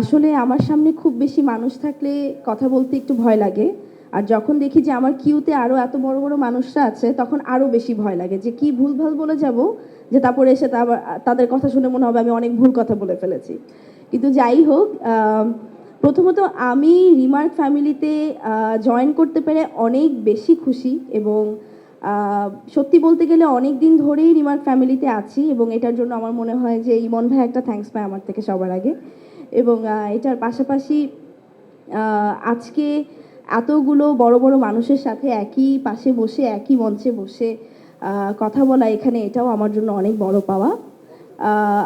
আসলে আমার সামনে খুব বেশি মানুষ থাকলে কথা বলতে একটু ভয় লাগে। আর যখন দেখি যে আমার কিউতে আরও এত বড় বড় মানুষরা আছে, তখন আরও বেশি ভয় লাগে যে কি ভুল ভুলভাল বলে যাব, যে তারপরে এসে তাদের কথা শুনে মনে হবে আমি অনেক ভুল কথা বলে ফেলেছি। কিন্তু যাই হোক প্রথমত আমি রিমার্ক ফ্যামিলিতে জয়েন করতে পেরে অনেক বেশি খুশি এবং সত্যি বলতে গেলে অনেক দিন ধরেই রিমার্ক ফ্যামিলিতে আছি এবং এটার জন্য আমার মনে হয় যে ইমন ভাই একটা থ্যাঙ্কস পায় আমার থেকে সবার আগে। এবং এটার পাশাপাশি আজকে এতগুলো বড় বড় মানুষের সাথে একই পাশে বসে একই মঞ্চে বসে কথা বলা এখানে এটাও আমার জন্য অনেক বড় পাওয়া।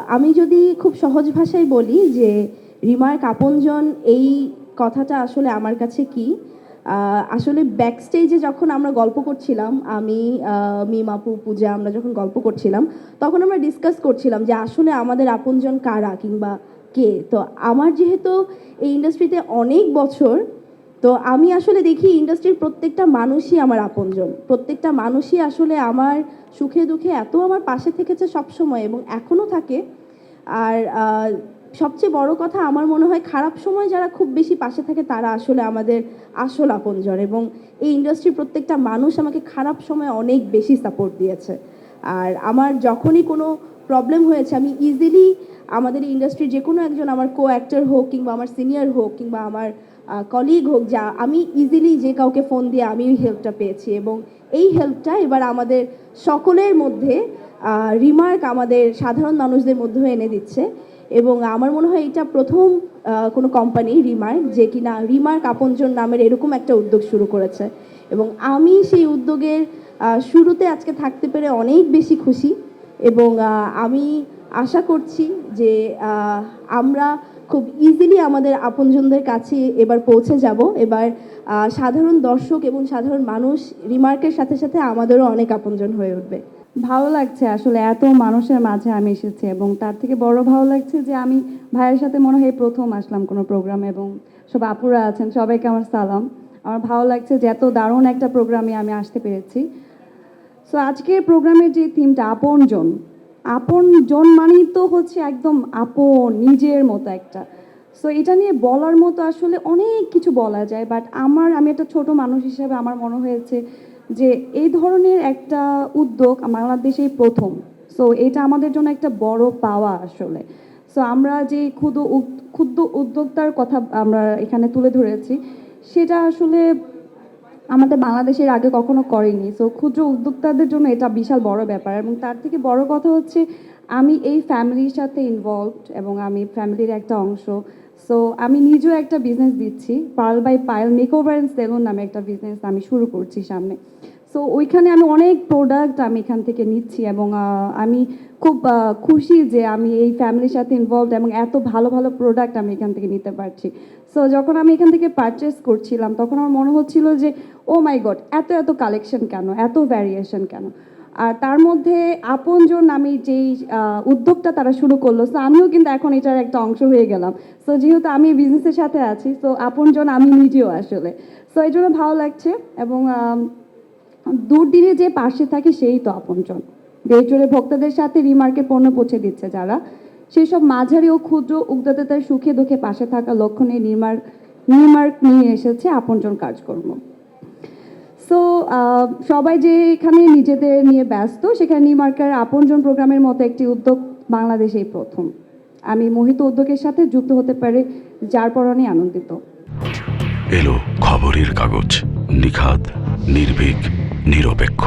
আমি যদি খুব সহজ ভাষায় বলি যে রিমার আপনজন এই কথাটা আসলে আমার কাছে কি? আসলে ব্যাক স্টেজে যখন আমরা গল্প করছিলাম আমি আহ, মিম পূজা আমরা যখন গল্প করছিলাম তখন আমরা ডিসকাস করছিলাম যে আসলে আমাদের আপনজন কারা কিংবা কে? তো আমার যেহেতু এই ইন্ডাস্ট্রিতে অনেক বছর, তো আমি আসলে দেখি ইন্ডাস্ট্রির প্রত্যেকটা মানুষই আমার আপনজন। প্রত্যেকটা মানুষই আসলে আমার সুখে দুঃখে এত আমার পাশে থেকেছে সবসময় এবং এখনও থাকে। আর সবচেয়ে বড় কথা আমার মনে হয় খারাপ সময় যারা খুব বেশি পাশে থাকে তারা আসলে আমাদের আসল আপনজন এবং এই ইন্ডাস্ট্রির প্রত্যেকটা মানুষ আমাকে খারাপ সময় অনেক বেশি সাপোর্ট দিয়েছে। আর আমার যখনই কোনো প্রবলেম হয়েছে, আমি ইজিলি আমাদের ইন্ডাস্ট্রির যে কোনো একজন আমার কো অ্যাক্টর হোক কিংবা আমার সিনিয়র হোক কিংবা আমার কলিগ হোক, যা, আমি ইজিলি যে কাউকে ফোন দিয়ে আমি ওই হেল্পটা পেয়েছি এবং এই হেল্পটা এবার আমাদের সকলের মধ্যে রিমার্ক আমাদের সাধারণ মানুষদের মধ্যে এনে দিচ্ছে এবং আমার মনে হয় এটা প্রথম কোনো কোম্পানি রিমার্ক যে কিনা রিমার্ক আপনজন নামের এরকম একটা উদ্যোগ শুরু করেছে। এবং আমি সেই উদ্যোগের শুরুতে আজকে থাকতে পেরে অনেক বেশি খুশি এবং আমি আশা করছি যে আমরা খুব ইজিলি আমাদের আপনজনদের কাছে এবার পৌঁছে যাব। এবার সাধারণ দর্শক এবং সাধারণ মানুষ রিমার্কের সাথে সাথে আমাদেরও অনেক আপনজন হয়ে উঠবে। ভালো লাগছে আসলে এত মানুষের মাঝে আমি এসেছি এবং তার থেকে বড় ভালো লাগছে যে আমি ভাইয়ের সাথে মনে হয় প্রথম আসলাম কোনো প্রোগ্রামে এবং সব আপুরা আছেন, সবাইকে আমার সালাম। আমার ভালো লাগছে যে এত দারুণ একটা প্রোগ্রামে আমি আসতে পেরেছি। সো আজকের প্রোগ্রামের যে থিমটা, আপনজন। আপনজন মানেই তো হচ্ছে একদম আপন, নিজের মতো একটা। সো এটা নিয়ে বলার মতো আসলে অনেক কিছু বলা যায় বাট আমার, আমি একটা ছোট মানুষ হিসেবে আমার মনে হয়েছে যে এই ধরনের একটা উদ্যোগ বাংলাদেশেই প্রথম। সো এটা আমাদের জন্য একটা বড় পাওয়া আসলে। সো আমরা যে ক্ষুদ্র ক্ষুদ্র উদ্যোক্তার কথা আমরা এখানে তুলে ধরেছি সেটা আসলে আমাদের বাংলাদেশের আগে কখনো করেনি। সো ক্ষুদ্র উদ্যোক্তাদের জন্য এটা বিশাল বড় ব্যাপার এবং তার থেকে বড় কথা হচ্ছে আমি এই ফ্যামিলির সাথে ইনভলভড এবং আমি ফ্যামিলির একটা অংশ। সো আমি নিজেও একটা বিজনেস দিচ্ছি। Pal by Payel makeover and salon নামে একটা বিজনেস আমি শুরু করছি সামনে। সো ওইখানে আমি অনেক প্রোডাক্ট আমি এখান থেকে নিচ্ছি এবং আমি খুব খুশি যে আমি এই ফ্যামিলির সাথে ইনভলভ এবং এত ভালো ভালো প্রোডাক্ট আমি এখান থেকে নিতে পারছি। সো যখন আমি এখান থেকে পারচেস করছিলাম, তখন আমার মনে হচ্ছিল যে ও মাই গড এত এত কালেকশন কেন? এত ভ্যারিয়েশন কেন? আর তার মধ্যে আপনজন আমি যেই উদ্যোগটা তারা শুরু করল সো আমিও কিন্তু এখন এটার একটা অংশ হয়ে গেলাম। সো যেহেতু আমি বিজনেসের সাথে আছি সো আপনজন আমি নিজেও আসলে। সো এই জন্য ভালো লাগছে এবং দুর্দিনে যে পাশে থাকে সেই তো আপনজন। দেশজুড়ে ভোক্তাদের সাথে রিমার্কে পণ্য পৌঁছে দিচ্ছে যারা। সেই সব মাঝারি ও ক্ষুদ্র উদ্যোক্তাদের সুখে দুঃখে পাশে থাকা লক্ষণে নিয়ে নির্মার্ক নিয়ে এসেছে আপনজন কাজকর্ম। সো সবাই যে এখানে নিজেদের নিয়ে ব্যস্ত, সেখানে নিউমার্কের আপনজন প্রোগ্রামের মতো একটি উদ্যোগ বাংলাদেশেই প্রথম। আমি মোহিত উদ্যোগের সাথে যুক্ত হতে পারে, যার পর আমি আনন্দিত। এলো খবরের কাগজ, নিখাদ, নির্ভীক। নিরপেক্ষ।